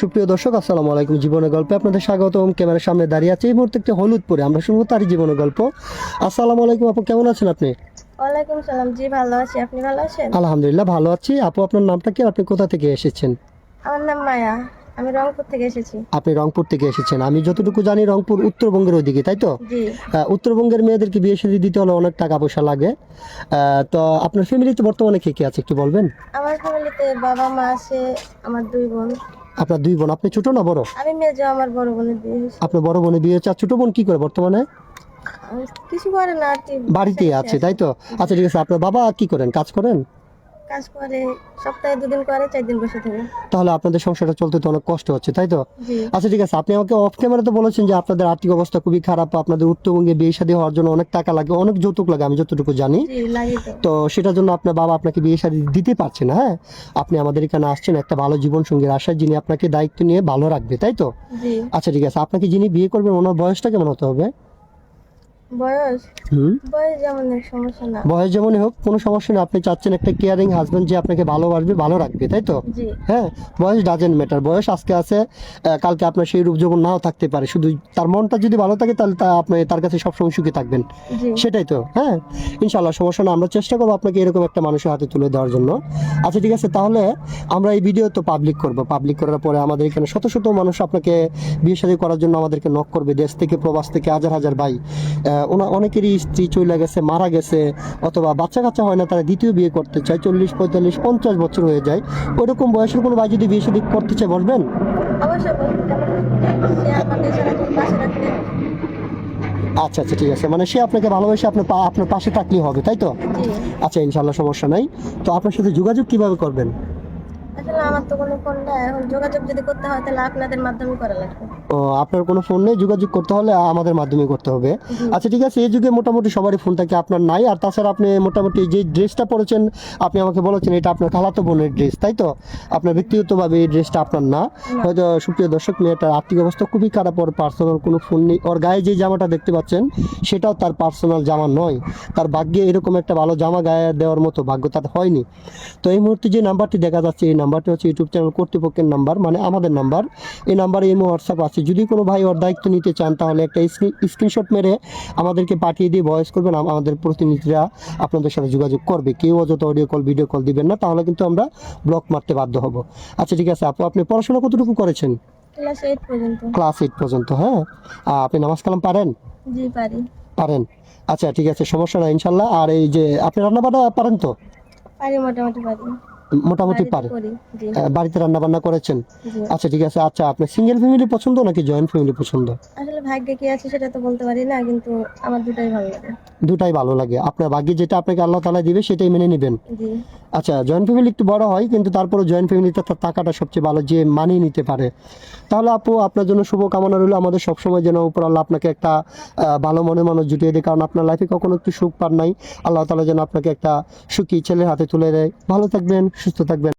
সুপ্রিয় দর্শক আসসালামু আলাইকুম। জীবনের গল্পে আপনাদের স্বাগতম। ক্যামেরার সামনে দাঁড়িয়ে আছে। এই মুহূর্তে একটি হলুদ পরে আমরা শুনব তারই জীবনের গল্প। আসসালামু আলাইকুম আপু কেমন আছেন আপনি? ওয়ালাইকুম সালাম। জি ভালো আছি। আপনি ভালো আছেন? আলহামদুলিল্লাহ ভালো আছি। আপু আপনার নামটা কি? আপনি কোথা থেকে এসেছেন? আমার নাম মায়া। আমি রংপুর থেকে এসেছি। আপনি রংপুর থেকে এসেছেন। আমি যতটুকু জানি রংপুর উত্তরবঙ্গের ওইদিকে তাই তো? উত্তরবঙ্গের মেয়েদেরকে বিয়ে শাদী দিতে হলে অনেক টাকা পয়সা লাগে। তো আপনার ফ্যামিলিতে বর্তমানে কে কে আছে একটু বলবেন? আমার ফ্যামিলিতে বাবা মা আছে আমার দুই বোন। আপনার দুই বোন আপনি ছোট না বড়? আমি মেজো আমার বড় বোনের বিয়ে হয়েছে। আপনার বড় বোনের বিয়ে হয়েছে আর ছোট বোন কি করে বর্তমানে? কিছু করে না বাড়িতে আছে। তাই তো? আচ্ছা ঠিক আছে আপনার বাবা কি করেন? কাজ করেন? কাজ করে সপ্তাহে দুদিন করে চার দিন বসে থাকে। তাহলে আপনাদের সংসারটা চলতে তো অনেক কষ্ট হচ্ছে তাই তো? আচ্ছা ঠিক আছে আপনি আমাকে অফ ক্যামেরাতে বলেছেন যে আপনাদের আর্থিক অবস্থা খুবই খারাপ আপনাদের উত্তরবঙ্গে বিয়ে শাদী হওয়ার জন্য অনেক টাকা লাগে অনেক যৌতুক লাগে আমি যতটুকু জানি। তো। তো সেটার জন্য আপনার বাবা আপনাকে বিয়ে শাদী দিতে পারছে না হ্যাঁ? আপনি আমাদের এখানে আসছেন একটা ভালো জীবন সঙ্গীর আশায় যিনি আপনাকে দায়িত্ব নিয়ে ভালো রাখবে তাই তো? আচ্ছা ঠিক আছে আপনাকে যিনি বিয়ে করবেন ওনার বয়সটা কেমন হতে হবে? বয়স? বয়স না। যেমনই হোক কোনো সমস্যা নেই আপনি চাচ্ছেন একটা কেয়ারিং হাজবেন্ড যে আপনাকে ভালোবাসবে ভালো রাখবে তাই তো? হ্যাঁ বয়স ডাজেন্ট ম্যাটার বয়স আজকে আছে কালকে আপনার সেই রূপ যখন নাও থাকতে পারে। শুধু তার মনটা যদি ভালো থাকে তাহলে তা আপনি তার কাছে সবসময় সুখী থাকবেন। সেটাই তো হ্যাঁ? ইনশাল্লাহ সমস্যা না। আমরা চেষ্টা করব আপনাকে এরকম একটা মানুষের হাতে তুলে দেওয়ার জন্য। আচ্ছা ঠিক আছে তাহলে আমরা এই ভিডিও তো পাবলিক করব। পাবলিক করার পরে আমাদের এখানে শত শত মানুষ আপনাকে বিয়ে শাদী করার জন্য আমাদেরকে নক করবে। দেশ থেকে প্রবাস থেকে হাজার হাজার ভাই অনেকেরই স্ত্রী চলে গেছে মারা গেছে অথবা বাচ্চা কাচ্চা হয় না তারা দ্বিতীয় বিয়ে করতে চায় চল্লিশ পঁয়তাল্লিশ পঞ্চাশ বছর হয়ে যায়। ওইরকম বয়সের কোনো ভাই যদি বিয়ে শাদী করতে চায় রাখতে আচ্ছা আচ্ছা ঠিক আছে। মানে সে আপনাকে ভালোবাসে আপনার পা আপনার পাশে থাকলেই হবে তাই তো? আচ্ছা ইনশাল্লাহ সমস্যা নাই। তো আপনার সাথে যোগাযোগ কীভাবে করবেন? আমার তো কোনো ফোন নাই এখন যোগাযোগ যদি করতে হয় তাহলে আপনাদের মাধ্যমে করা লাগবে। ও আপনার কোনো ফোন নেই যোগাযোগ করতে হলে আমাদের মাধ্যমে করতে হবে। আচ্ছা ঠিক আছে এই যুগে মোটামুটি সবারই ফোন থাকে আপনার নাই। আর তাছাড়া আপনি মোটামুটি যে ড্রেসটা পরেছেন আপনি আমাকে বলেছেন এটা আপনার খালাতো বোনের ড্রেস তাই তো? আপনার ব্যক্তিগতভাবে এই ড্রেসটা আপনার না। হয়তো সুপ্রিয় দর্শক মেয়েটার আর্থিক অবস্থা খুবই খারাপ ওর পার্সোনাল কোনো ফোন নেই। ওর গায়ে যে জামাটা দেখতে পাচ্ছেন সেটাও তার পার্সোনাল জামা নয়। তার ভাগ্যে এরকম একটা ভালো জামা গায়ে দেওয়ার মতো ভাগ্য তার হয়নি। তো এই মুহূর্তে যে নাম্বারটি দেখা যাচ্ছে এই নাম্বারটি হচ্ছে ইউটিউব চ্যানেল কর্তৃপক্ষের নাম্বার মানে আমাদের নাম্বার। এই নাম্বারে ইমো হোয়াটসঅ্যাপ আছে। যদি কোনো ভাই ওর দায়িত্ব নিতে চান তাহলে একটা স্ক্রিনশট মেরে আমাদেরকে পাঠিয়ে দিয়ে ভয়েস করবেন। আমাদের প্রতিনিধিরা আপনাদের সাথে যোগাযোগ করবে। কেউ অযথা অডিও কল ভিডিও কল দিবেন না তাহলে কিন্তু আমরা ব্লক মারতে বাধ্য হব। আচ্ছা ঠিক আছে। আপু আপনি পড়াশোনা কতটুকু করেছেন? ক্লাস এইট পর্যন্ত। ক্লাস এইট পর্যন্ত হ্যাঁ? আপনি নামাজ কালাম পারেন? জি পারি। পারেন। আচ্ছা ঠিক আছে সমস্যা নাই ইনশাল্লাহ। আর এই যে আপনি রান্না বান্না পারেন তো? পারি মোটামুটি পারি। মোটামুটি আহ, বাড়িতে রান্না বান্না করেছেন আচ্ছা ঠিক আছে। আচ্ছা আপনি সিঙ্গেল ফ্যামিলি পছন্দ নাকি জয়েন্ট ফ্যামিলি পছন্দ? আসলে ভাগ্যে কি আছে সেটা তো বলতে পারি না কিন্তু আমার দুটাই ভালো লাগে। দুটাই ভালো লাগে। আপনার ভাগ্যে যেটা আপনাকে আল্লাহ তালা দিবে সেটাই মেনে নেবেন। আচ্ছা জয়েন্ট ফ্যামিলি একটু বড় হয় কিন্তু তারপরে জয়েন্ট ফ্যামিলিতে তার টাকাটা সবচেয়ে ভালো যে মানিয়ে নিতে পারে। তাহলে আপু আপনার জন্য শুভ কামনা রইল। আমাদের সবসময় যেন উপর আল্লাহ আপনাকে একটা ভালো মনে মানুষ জুটিয়ে দেয়। কারণ আপনার লাইফে কখনো একটু সুখ পান নাই। আল্লাহ তালা যেন আপনাকে একটা সুখী ছেলের হাতে তুলে দেয়। ভালো থাকবেন সুস্থ থাকবেন।